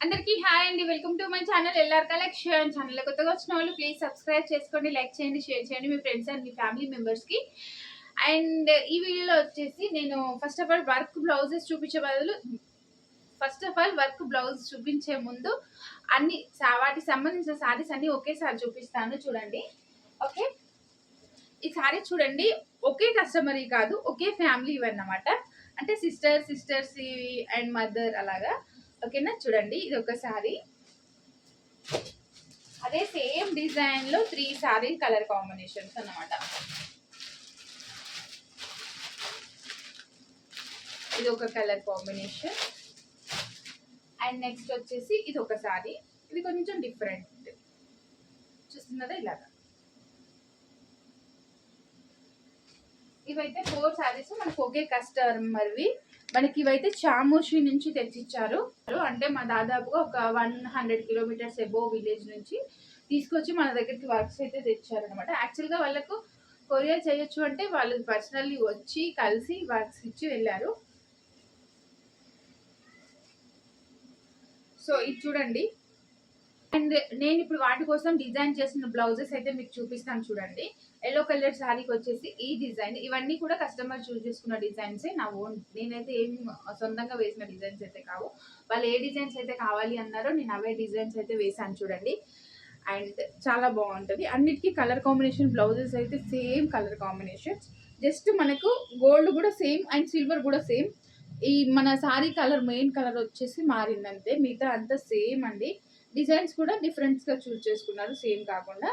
అందరికీ హాయ్ అండి. Welcome to my channel LR collection. Channel కొత్తగా వచ్చిన వాళ్ళు ప్లీజ్ సబ్స్క్రైబ్ చేసుకోండి లైక్ చేయండి షేర్ చేయండి మీ ఫ్రెండ్స్ అండ్ మీ ఫ్యామిలీ మెంబర్స్కి అండ్ ఈ వీడియోలో వచ్చేసి నేను first of all work blouses చూపించే బదులు first of all work blouse చూపించే ముందు అన్ని సా- వాటికి సంబంధించిన సారీస్ అన్ని ఒకేసారి చూపిస్తాను చూడండి. ఓకే? ఈ సారీ చూడండి ఒకే కస్టమర్ కాదు ఒకే ఫ్యామిలీ ఇవన్నమాట అంటే సిస్టర్ సిస్టర్స్ అండ్ మదర్ అలాగా. ఓకేనా? చూడండి ఇది ఒక శారీ. అదే సేమ్ డిజైన్లో త్రీ శారీ కలర్ కాంబినేషన్స్ అన్నమాట. ఇది ఒక కలర్ కాంబినేషన్. అండ్ నెక్స్ట్ వచ్చేసి ఇది ఒక శారీ. ఇది కొంచెం డిఫరెంట్. చూస్తున్నదా ఇలాగా? ఇవైతే ఫోర్ శారీస్. మనకు ఒకే కస్టమర్వి మనకి ఇవైతే చామోషి నుంచి తెచ్చిచ్చారు. అంటే మా దాదాపుగా ఒక one hundred kilometres above village నుంచి తీసుకొచ్చి మన దగ్గరికి వర్క్స్ అయితే తెచ్చారు అనమాట యాక్చువల్గా వాళ్ళకు కొరియర్ చేయొచ్చు అంటే వాళ్ళు పర్సనల్లీ వచ్చి కలిసి వర్క్స్ ఇచ్చి వెళ్ళారు. సో ఇది చూడండి. అండ్ నేను ఇప్పుడు వాటి కోసం డిజైన్ చేసిన బ్లౌజెస్ అయితే మీకు చూపిస్తాను చూడండి. ఎల్లో కలర్ శారీకి వచ్చేసి ఈ డిజైన్. ఇవన్నీ కూడా కస్టమర్ చూస్ చేసుకున్న డిజైన్సే. నా ఓన్ నేనైతే ఏం సొంతంగా వేసిన డిజైన్స్ అయితే కావు. వాళ్ళు ఏ డిజైన్స్ అయితే కావాలి అన్నారో నేను అవే డిజైన్స్ అయితే వేసాను చూడండి. అండ్ చాలా బాగుంటుంది. అన్నిటికీ కలర్ కాంబినేషన్ బ్లౌజెస్ అయితే సేమ్ కలర్ కాంబినేషన్స్ జస్ట్ మనకు గోల్డ్ కూడా సేమ్ అండ్ సిల్వర్ కూడా సేమ్. ఈ మన శారీ కలర్ మెయిన్ కలర్ వచ్చేసి మారిందంతే. మిగతా అంతా సేమ్ అండి. డిజైన్స్ కూడా డిఫరెంట్స్గా చూస్ చేసుకున్నారు. సేమ్ కాకుండా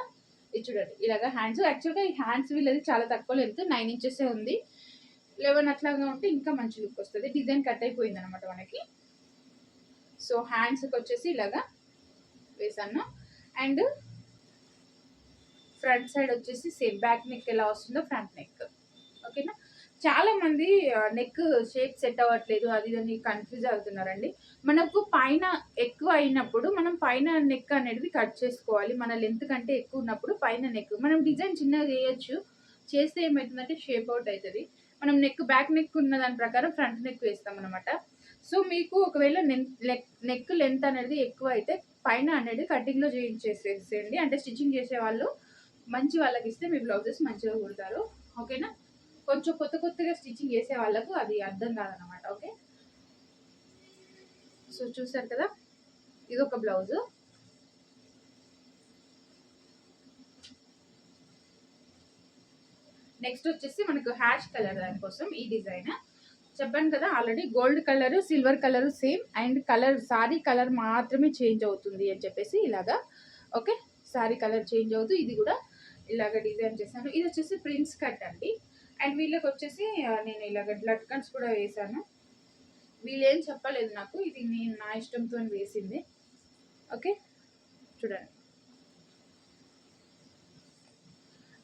ఇది చూడండి ఇలాగా హ్యాండ్స్ యాక్చువల్గా ఈ హ్యాండ్స్ వీళ్ళది చాలా తక్కువ లెంత్ నైన్ ఇంచెసే ఉంది. లెవెన్ అట్లాగా ఉంటే ఇంకా మంచి లుక్ వస్తుంది. డిజైన్ కట్ అయిపోయింది అనమాట మనకి సో హ్యాండ్స్కి వచ్చేసి ఇలాగా వేసాను. అండ్ ఫ్రంట్ సైడ్ వచ్చేసి సేమ్ బ్యాక్ నెక్ ఎలా వస్తుందో ఫ్రంట్ నెక్ ఓకేనా చాలా మంది నెక్ షేప్ సెట్ అవ్వట్లేదు అది ఇది కన్ఫ్యూజ్ అవుతున్నారండి. మనకు పైన ఎక్కువ అయినప్పుడు మనం పైన నెక్ అనేది కట్ చేసుకోవాలి. మన లెంత్ కంటే ఎక్కువ ఉన్నప్పుడు పైన నెక్ మనం డిజైన్ చిన్నగా చేయొచ్చు. చేస్తే ఏమవుతుందంటే షేప్ అవుట్ అవుతుంది. మనం నెక్ బ్యాక్ నెక్ ఉన్న దాని ప్రకారం ఫ్రంట్ నెక్ వేస్తాం అనమాట సో మీకు ఒకవేళ నెక్ లెంత్ అనేది ఎక్కువ అయితే పైన అనేది కటింగ్లో చేయించేసేసేయండి. అంటే స్టిచ్చింగ్ చేసే వాళ్ళు మంచి వాళ్ళకి ఇస్తే మీ బ్లౌజెస్ మంచిగా కుడతారు. ఓకేనా? కొంచెం కొత్త కొత్తగా స్టిచ్చింగ్ చేసే వాళ్ళకు అది అర్థం కాదనమాట ఓకే? సో చూసారు కదా? ఇది ఒక బ్లౌజ్. నెక్స్ట్ వచ్చేసి మనకు హ్యాష్ కలర్ దానికోసం ఈ డిజైన్. చెప్పాను కదా already gold colour silver colour same and colour sari colour మాత్రమే చేంజ్ అవుతుంది అని చెప్పేసి ఇలాగా ఓకే? సారీ కలర్ చేంజ్ అవుతూ ఇది కూడా ఇలాగ డిజైన్ చేశాను. ఇది వచ్చేసి ప్రిన్స్ కట్ అండి. అండ్ వీళ్ళకి వచ్చేసి నేను ఇలాగ లట్కన్స్ కూడా వేసాను వీళ్ళేం ఏం చెప్పలేదు నాకు ఇది నేను నా ఇష్టంతో వేసింది. ఓకే? చూడండి.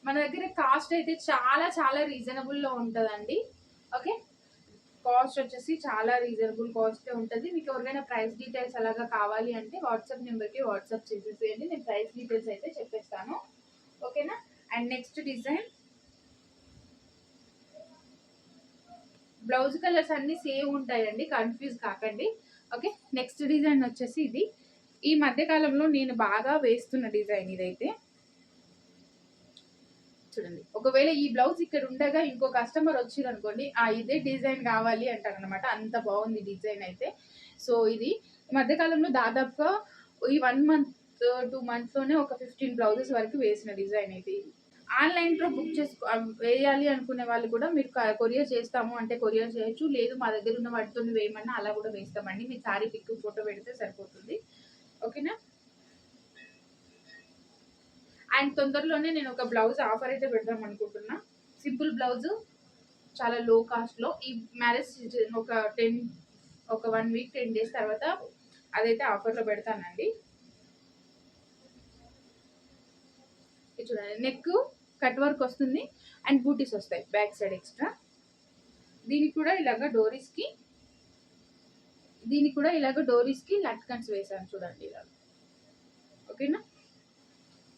మన దగ్గర కాస్ట్ అయితే చాలా చాలా రీజనబుల్లో ఉంటుందండి. ఓకే? కాస్ట్ వచ్చేసి చాలా రీజనబుల్ కాస్టే ఉంటుంది. మీకు ఎవరికైనా ప్రైస్ డీటెయిల్స్ అలాగా కావాలి అంటే వాట్సాప్ నెంబర్కి వాట్సాప్ చేసేసేయండి. నేను ప్రైస్ డీటెయిల్స్ అయితే చెప్పేస్తాను. ఓకేనా? And next design. Blouse colours అన్ని సేమ్ ఉంటాయండి కన్ఫ్యూజ్ కాకండి. ఓకే నెక్స్ట్ డిజైన్ వచ్చేసి ఇది. ఈ మధ్యకాలంలో నేను బాగా వేస్తున్న డిజైన్ ఇదైతే. చూడండి ఒకవేళ ఈ బ్లౌజ్ ఇక్కడ ఉండగా ఇంకో కస్టమర్ వచ్చిరు అనుకోండి ఆ ఇదే డిజైన్ కావాలి అంటారు అనమాట అంత బాగుంది డిజైన్ అయితే. సో ఇది ఈ దాదాపుగా ఈ వన్ మంత్ టూ మంత్స్లోనే ఒక ఫిఫ్టీన్ బ్లౌజెస్ వరకు వేసిన డిజైన్ ఇది. ఆన్లైన్లో బుక్ చేసుకో వేయాలి అనుకునే వాళ్ళు కూడా మీరు కొరియర్ చేస్తాము అంటే కొరియర్ చేయొచ్చు. లేదు మా దగ్గర ఉన్న వాటితో వేయమన్నా అలా కూడా వేస్తామండి. మీ సారీ పిక్ ఫోటో పెడితే సరిపోతుంది. ఓకేనా? అండ్ తొందరలోనే నేను ఒక బ్లౌజ్ ఆఫర్ అయితే పెడదాం అనుకుంటున్నా. సింపుల్ బ్లౌజ్ చాలా లో. కాస్ట్లో ఈ మ్యారేజ్ సీజన్ ఒక టెన్ ఒక వన్ వీక్ టెన్ డేస్ తర్వాత అదైతే ఆఫర్లో పెడతానండి. చూడండి. నెక్ కట్ వర్క్ వస్తుంది అండ్ బూటీస్ వస్తాయి బ్యాక్ సైడ్ ఎక్స్ట్రా. దీనికి కూడా ఇలాగ డోరీస్కి దీనికి కూడా ఇలాగ డోరీస్కి లట్కన్స్ వేసాను చూడండి ఇలా. ఓకేనా?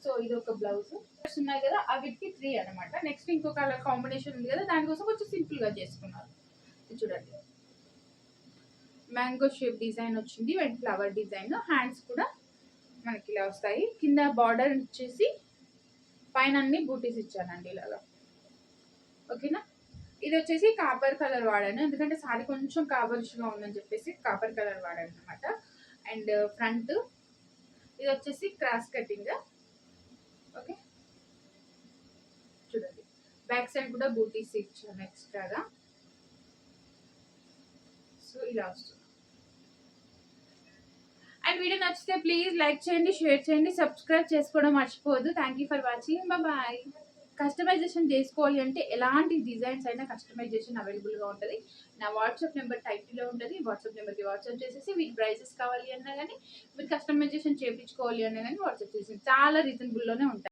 సో ఇది ఒక బ్లౌజ్. ఉన్నాయి కదా అవిటికి త్రీ అన్నమాట. నెక్స్ట్ ఇంకొక కాంబినేషన్ ఉంది కదా దానికోసం కొంచెం సింపుల్గా చేసుకున్నారు చూడండి. మ్యాంగో షేప్ డిజైన్ వచ్చింది అండ్ ఫ్లవర్ డిజైన్ హ్యాండ్స్ కూడా మనకి ఇలా వస్తాయి. కింద బార్డర్ వచ్చేసి పైన అన్ని బూటీస్ ఇచ్చానండి ఇలాగా. ఓకేనా? ఇది వచ్చేసి కాపర్ కలర్ వాడాను. ఎందుకంటే సారీ కొంచెం కాపరిష్గా ఉందని చెప్పేసి కాపర్ కలర్ వాడాను అనమాట అండ్ ఫ్రంట్ ఇది వచ్చేసి క్రాస్ కటింగ్. ఓకే? చూడండి. బ్యాక్ సైడ్ కూడా బూటీస్ ఇచ్చాను ఎక్స్ట్రాగా. సో ఇలా వస్తుంది. అండ్ వీడియో నచ్చితే ప్లీజ్ లైక్ చేయండి షేర్ చేయండి సబ్స్క్రైబ్ చేసుకోవడం మర్చిపోవద్దు. Thank you for watching bye customization చేసుకోవాలి అంటే ఎలాంటి డిజైన్స్ అయినా కస్టమైజేషన్ అవైలబుల్గా ఉంటుంది. నా వాట్సాప్ నెంబర్ టైటిల్లో ఉంటుంది. వాట్సాప్ నెంబర్కి వాట్సాప్ చేసేసి వీటి ప్రైసెస్ కావాలి అన్నా కానీ మీరు కస్టమైజేషన్ చేయించుకోవాలి అన్నా కానీ వాట్సాప్ చేసి చాలా రీజనబుల్లోనే ఉంటాయి.